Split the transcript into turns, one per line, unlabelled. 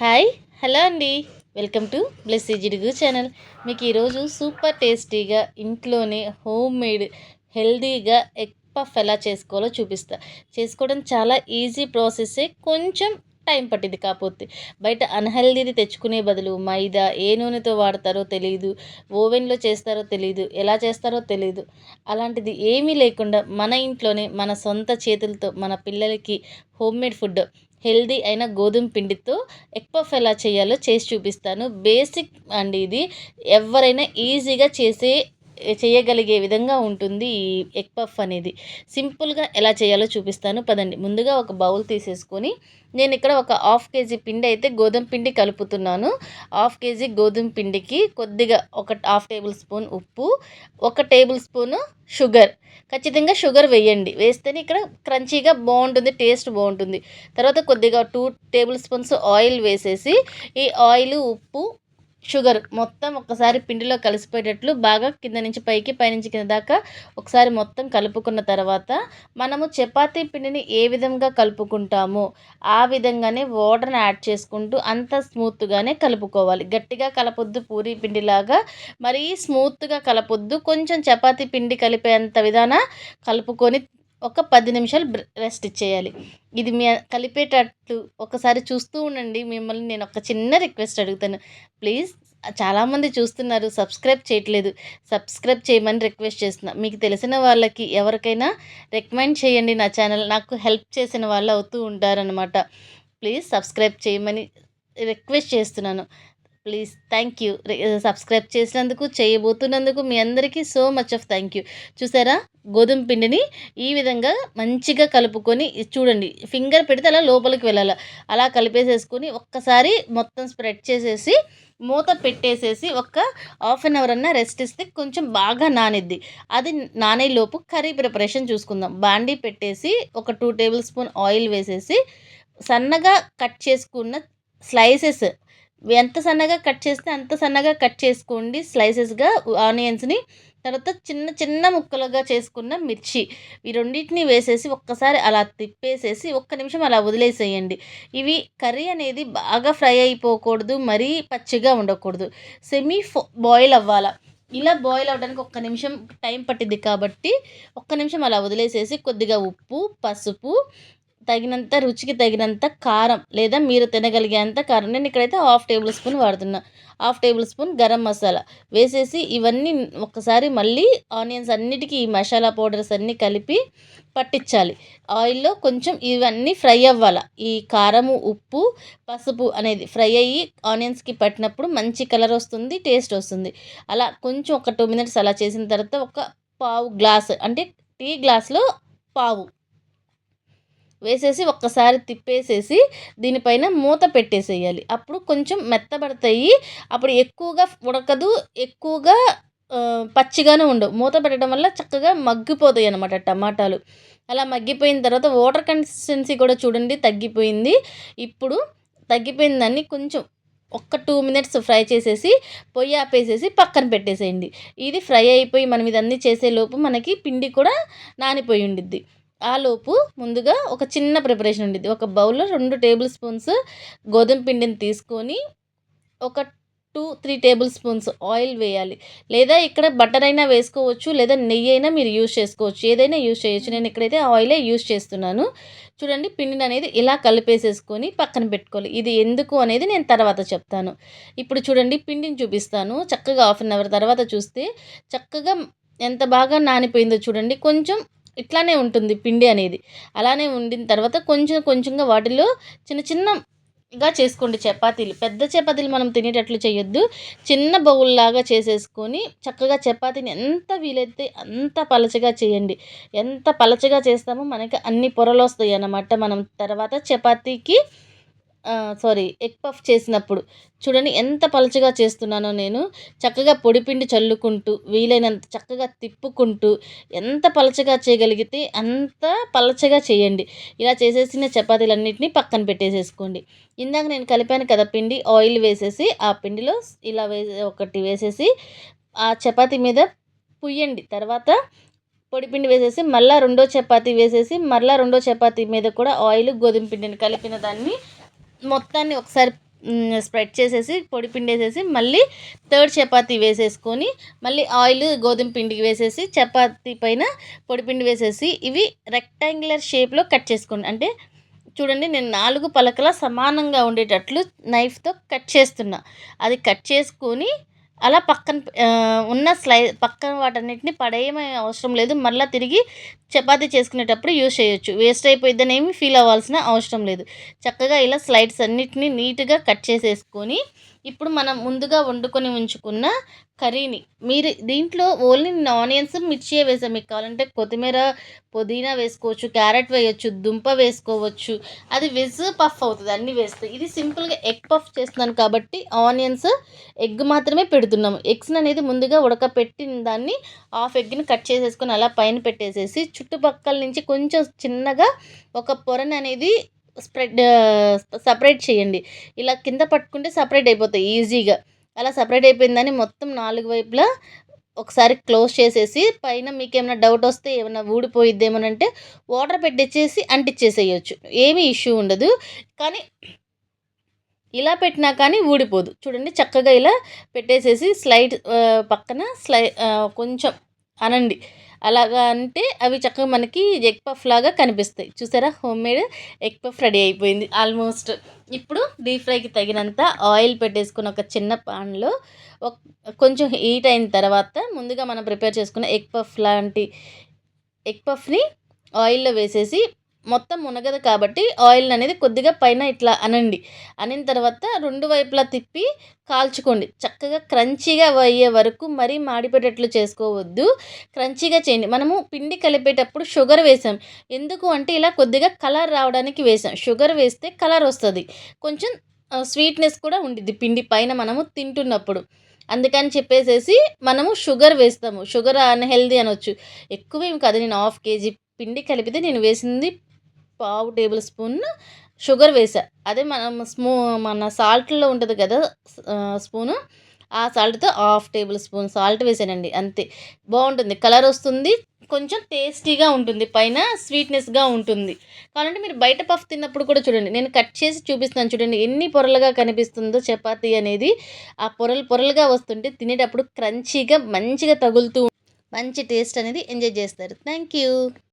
Hi hello అండి. Welcome to Blessy Jidugu channel. మీకు ఈరోజు సూపర్ టేస్టీగా ఇంట్లోనే హోమ్ మేడ్ హెల్దీగా ఎగ్ పఫ్ ఎలా చేసుకోవాలో చూపిస్తా. చేసుకోవడం చాలా ఈజీ ప్రాసెస్సే కొంచెం టైం పట్టింది కాకపోతే. బయట అన్హెల్దీది తెచ్చుకునే బదులు మైదా ఏ నూనెతో వాడతారో తెలియదు ఓవెన్లో చేస్తారో తెలియదు ఎలా చేస్తారో తెలియదు అలాంటిది ఏమీ లేకుండా మన ఇంట్లోనే మన సొంత చేతులతో మన పిల్లలకి హోమ్ మేడ్ ఫుడ్ హెల్దీ అయిన గోధుమ పిండితో ఎగ్ పఫ్ ఎలా చేయాలో చేసి చూపిస్తాను. బేసిక్ అండి ఇది. ఎవరైనా ఈజీగా చేసే చేయగలిగే విధంగా ఉంటుంది ఈ ఎగ్ పఫ్ అనేది. సింపుల్గా ఎలా చేయాలో చూపిస్తాను. పదండి. ముందుగా ఒక బౌల్ తీసేసుకొని నేను ఇక్కడ ఒక హాఫ్ కేజీ పిండి అయితే గోధుమ పిండి కలుపుతున్నాను. హాఫ్ కేజీ గోధుమ పిండికి కొద్దిగా ఒక హాఫ్ టేబుల్ స్పూన్ ఉప్పు ఒక టేబుల్ స్పూన్ షుగర్. ఖచ్చితంగా షుగర్ వేయండి. వేస్తేనే ఇక్కడ క్రంచీగా బాగుంటుంది టేస్ట్ బాగుంటుంది. తర్వాత కొద్దిగా టూ టేబుల్ స్పూన్స్ ఆయిల్ వేసేసి ఈ ఆయిల్ ఉప్పు షుగర్ మొత్తం ఒకసారి పిండిలో కలిసిపోయేటట్లు బాగా కింద నుంచి పైకి పైనుంచి కింద దాకా ఒకసారి మొత్తం కలుపుకున్న తర్వాత మనము చపాతీ పిండిని ఏ విధంగా కలుపుకుంటామో ఆ విధంగానే వాటర్ని యాడ్ చేసుకుంటూ అంత స్మూత్గానే కలుపుకోవాలి. గట్టిగా కలపొద్దు పూరీ పిండిలాగా. మరీ స్మూత్గా కలపొద్దు. కొంచెం చపాతీ పిండి కలిపేంత విధాన కలుపుకొని ఒక పది నిమిషాలు రెస్ట్ ఇచ్చేయాలి. ఇది మీ కలిపేటట్లు ఒకసారి చూస్తూ ఉండండి. మిమ్మల్ని నేను ఒక చిన్న రిక్వెస్ట్ అడుగుతాను. ప్లీజ్ చాలామంది చూస్తున్నారు సబ్స్క్రైబ్ చేయట్లేదు. సబ్స్క్రైబ్ చేయమని రిక్వెస్ట్ చేస్తున్నా. మీకు తెలిసిన వాళ్ళకి ఎవరికైనా రికమెండ్ చేయండి నా ఛానల్. నాకు హెల్ప్ చేసిన వాళ్ళు అవుతూ ఉంటారనమాట ప్లీజ్ సబ్స్క్రైబ్ చేయమని రిక్వెస్ట్ చేస్తున్నాను. Please thank you. సబ్స్క్రైబ్ చేసినందుకు చేయబోతున్నందుకు మీ అందరికీ so much of thank you. చూసారా? గోధుమ పిండిని ఈ విధంగా మంచిగా కలుపుకొని చూడండి ఫింగర్ పెడితే అలా లోపలికి వెళ్ళాలి. అలా కలిపేసేసుకొని ఒక్కసారి మొత్తం స్ప్రెడ్ చేసేసి మూత పెట్టేసేసి ఒక హాఫ్ అన్ అవర్ అన్న రెస్ట్ ఇస్తే కొంచెం బాగా నానిద్ది. అది నానేలోపు కర్రీ ప్రిపరేషన్ చూసుకుందాం. బాండీ పెట్టేసి ఒక టూ టేబుల్ స్పూన్ ఆయిల్ వేసేసి సన్నగా కట్ చేసుకున్న స్లైసెస్ ఎంత సన్నగా కట్ చేస్తే అంత సన్నగా కట్ చేసుకోండి స్లైసెస్గా ఆనియన్స్ని. తర్వాత చిన్న చిన్న ముక్కలుగా చేసుకున్న మిర్చి. ఈ రెండింటిని వేసేసి ఒక్కసారి అలా తిప్పేసేసి ఒక్క నిమిషం అలా వదిలేసేయండి. ఇవి కర్రీ అనేది బాగా ఫ్రై అయిపోకూడదు మరీ పచ్చిగా ఉండకూడదు. సెమీ బాయిల్ అవ్వాలా. ఇలా బాయిల్ అవ్వడానికి ఒక్క నిమిషం టైం పట్టింది కాబట్టి ఒక్క నిమిషం అలా వదిలేసేసి కొద్దిగా ఉప్పు పసుపు తగినంత రుచికి తగినంత కారం లేదా మీరు తినగలిగేంత కారం. నేను ఇక్కడైతే హాఫ్ టేబుల్ స్పూన్ వాడుతున్నా. Half table spoon garam masala వేసేసి ఇవన్నీ ఒక్కసారి మళ్ళీ ఆనియన్స్ అన్నిటికీ ఈ మసాలా పౌడర్స్ అన్నీ కలిపి పట్టించాలి. ఆయిల్లో కొంచెం ఇవన్నీ ఫ్రై అవ్వాలి? ఈ కారము ఉప్పు పసుపు అనేది ఫ్రై అయ్యి ఆనియన్స్కి పట్టినప్పుడు మంచి కలర్ వస్తుంది టేస్ట్ వస్తుంది. అలా కొంచెం ఒక టూ మినిట్స్ అలా చేసిన తర్వాత ఒక పావు గ్లాస్ అంటే టీ గ్లాస్లో పావు వేసేసి ఒక్కసారి తిప్పేసేసి దీనిపైన మూత పెట్టేసేయాలి. అప్పుడు కొంచెం మెత్తబడతాయి. అప్పుడు ఎక్కువగా ఉడకదు. ఎక్కువగా పచ్చిగానే ఉండవు. మూత పెట్టడం వల్ల చక్కగా మగ్గిపోతాయి అన్నమాట టమాటాలు. అలా మగ్గిపోయిన తర్వాత వాటర్ కన్సిస్టెన్సీ కూడా చూడండి తగ్గిపోయింది. ఇప్పుడు తగ్గిపోయిన దాన్ని కొంచెం ఒక్క టూ మినిట్స్ ఫ్రై చేసేసి పొయ్యి ఆపేసేసి పక్కన పెట్టేసేయండి. ఇది ఫ్రై అయిపోయి మనం ఇదన్నీ చేసేలోపు మనకి పిండి కూడా నానిపోయి ఉండిద్ది. ఆలోపు ముందుగా ఒక చిన్న ప్రిపరేషన్ ఉండేది ఒక బౌల్లో రెండు టేబుల్ స్పూన్స్ గోధుమ పిండిని తీసుకొని ఒక two three table spoons oil వేయాలి. లేదా ఇక్కడ బటర్ అయినా వేసుకోవచ్చు లేదా నెయ్యి అయినా మీరు యూజ్ చేసుకోవచ్చు. ఏదైనా యూజ్ చేయొచ్చు. నేను ఇక్కడైతే ఆయిలే యూజ్ చేస్తున్నాను. చూడండి పిండిని అనేది ఇలా కలిపేసేసుకొని పక్కన పెట్టుకోవాలి. ఇది ఎందుకు అనేది నేను తర్వాత చెప్తాను. ఇప్పుడు చూడండి పిండిని చూపిస్తాను. చక్కగా హాఫ్ అన్ అవర్ తర్వాత చూస్తే చక్కగా ఎంత బాగా నానిపోయిందో చూడండి. కొంచెం ఇట్లానే ఉంటుంది పిండి అనేది. అలానే ఉండిన తర్వాత కొంచెం కొంచెంగా వాటిలో చిన్న చిన్నగా చేసుకోండి చపాతీలు. పెద్ద చపాతీలు మనం తినేటట్లు చేయొద్దు. చిన్న బౌల్ లాగా చేసేసుకొని చక్కగా చపాతీని ఎంత వీలైతే అంత పలచగా చేయండి. ఎంత పలచగా చేస్తామో మనకి అన్ని పొరలు వస్తాయి అన్నమాట మనం తర్వాత చపాతీకి సారీ ఎగ్ పఫ్ చేసినప్పుడు. చూడండి ఎంత పలచగా చేస్తున్నానో నేను. చక్కగా పొడిపిండి చల్లుకుంటూ వీలైనంత చక్కగా తిప్పుకుంటూ ఎంత పలచగా చేయగలిగితే అంత పలచగా చేయండి. ఇలా చేసేసిన చపాతీలన్నింటినీ పక్కన పెట్టేసేసుకోండి. ఇందాక నేను కలిపాను కదా పిండి ఆయిల్ వేసేసి ఆ పిండిలో ఇలా వేసే ఒకటి వేసేసి ఆ చపాతీ మీద పుయ్యండి. తర్వాత పొడిపిండి వేసేసి మళ్ళీ రెండో చపాతీ వేసేసి మళ్ళీ రెండో చపాతీ మీద కూడా ఆయిల్ గోధుమ పిండిని కలిపిన దాన్ని మొత్తాన్ని ఒకసారి స్ప్రెడ్ చేసేసి పొడి పిండి వేసేసి మళ్ళీ థర్డ్ చపాతీ వేసేసుకొని మళ్ళీ ఆయిల్ గోధుమ పిండికి వేసేసి చపాతీ పైన పొడి పిండి వేసేసి ఇవి రెక్టాంగులర్ షేప్లో కట్ చేసుకోండి. అంటే చూడండి నేను నాలుగు పలకల సమానంగా ఉండేటట్లు నైఫ్తో కట్ చేస్తున్నా. అది కట్ చేసుకొని అలా పక్కన ఉన్న స్లై పక్కన వాటన్నిటిని పడేయమే అవసరం లేదు. మళ్ళీ తిరిగి చపాతి చేసుకునేటప్పుడు యూజ్ చేయొచ్చు. వేస్ట్ అయిపోయిద్దని ఏమి ఫీల్ అవ్వాల్సిన అవసరం లేదు. చక్కగా ఇలా స్లైడ్స్ అన్నిటిని నీట్గా కట్ చేసేసుకొని ఇప్పుడు మనం ముందుగా వండుకొని ఉంచుకున్న కర్రీని మీరు దీంట్లో ఓన్లీ ఆనియన్స్ మిర్చియే వేసాం మీకు కావాలంటే? కొత్తిమీర పుదీనా వేసుకోవచ్చు క్యారెట్ వేయొచ్చు దుంప వేసుకోవచ్చు. అది వెజ్ పఫ్ అవుతుంది అన్నీ వేస్తే ఇది సింపుల్గా ఎగ్ పఫ్ చేస్తున్నాను కాబట్టి ఆనియన్స్ ఎగ్ మాత్రమే పెడుతున్నాము. ఎగ్స్ అనేది ముందుగా ఉడకపెట్టిన దాన్ని హాఫ్ ఎగ్ని కట్ చేసేసుకొని అలా పైన పెట్టేసేసి చుట్టుపక్కల నుంచి కొంచెం చిన్నగా ఒక పొరని అనేది స్ప్రెడ్ సపరేట్ చేయండి. ఇలా కింద పట్టుకుంటే సపరేట్ అయిపోతాయి ఈజీగా అలా సపరేట్ అయిపోయిందని మొత్తం నాలుగు వైపులా ఒకసారి క్లోజ్ చేసేసి పైన మీకు ఏమైనా డౌట్ వస్తే ఏమైనా ఊడిపోయిద్దేమోనంటే వాటర్ పెట్టించేసి అంటించేసేయచ్చు ఏమీ ఇష్యూ ఉండదు. కానీ ఇలా పెట్టినా కానీ ఊడిపోదు. చూడండి చక్కగా ఇలా పెట్టేసేసి స్లైడ్ పక్కన స్లై కొంచెం అనండి. అలాగా అంటే అవి చక్కగా మనకి ఎగ్ పఫ్ లాగా కనిపిస్తాయి. చూసారా? Home made egg puff ready అయిపోయింది ఆల్మోస్ట్. ఇప్పుడు డీప్ ఫ్రైకి తగినంత ఆయిల్ పెట్టేసుకున్న ఒక చిన్న పాన్లో కొంచెం హీట్ అయిన తర్వాత ముందుగా మనం ప్రిపేర్ చేసుకున్న ఎగ్ పఫ్ లాంటి ఎగ్ పఫ్ని ఆయిల్లో వేసేసి మొత్తం మునగదు కాబట్టి ఆయిల్ అనేది కొద్దిగా పైన ఇట్లా అనండి. అనిన తర్వాత రెండు వైపులా తిప్పి కాల్చుకోండి. చక్కగా క్రంచీగా అయ్యే వరకు మరీ మాడిపోయేటట్లు చేసుకోవద్దు. క్రంచీగా చేయండి. మనము పిండి కలిపేటప్పుడు షుగర్ వేసాం. ఎందుకు అంటే ఇలా కొద్దిగా కలర్ రావడానికి వేసాం. షుగర్ వేస్తే కలర్ వస్తుంది. కొంచెం స్వీట్నెస్ కూడా ఉండిద్ది పిండి పైన మనము తింటున్నప్పుడు. అందుకని చెప్పేసేసి మనము షుగర్ వేస్తాము. షుగర్ అన్హెల్దీ అనొచ్చు. ఎక్కువ కాదు. నేను హాఫ్ కేజీ పిండి కలిపితే నేను వేసింది పావు టేబుల్ స్పూన్ షుగర్ వేసా అదే మనం స్మూ మన సాల్ట్లో ఉంటుంది కదా స్పూను ఆ సాల్ట్తో హాఫ్ టేబుల్ స్పూన్ సాల్ట్ వేసానండి అంతే. బాగుంటుంది కలర్ వస్తుంది కొంచెం టేస్టీగా ఉంటుంది పైన స్వీట్నెస్గా ఉంటుంది. కావాలంటే మీరు బయట పఫ్ తిన్నప్పుడు కూడా చూడండి నేను కట్ చేసి చూపిస్తాను చూడండి ఎన్ని పొరలుగా కనిపిస్తుందో చపాతీ అనేది ఆ పొరలు పొరలుగా వస్తుంటే తినేటప్పుడు క్రంచీగా మంచిగా తగులుతూ మంచి టేస్ట్ అనేది ఎంజాయ్ చేస్తారు. Thank you.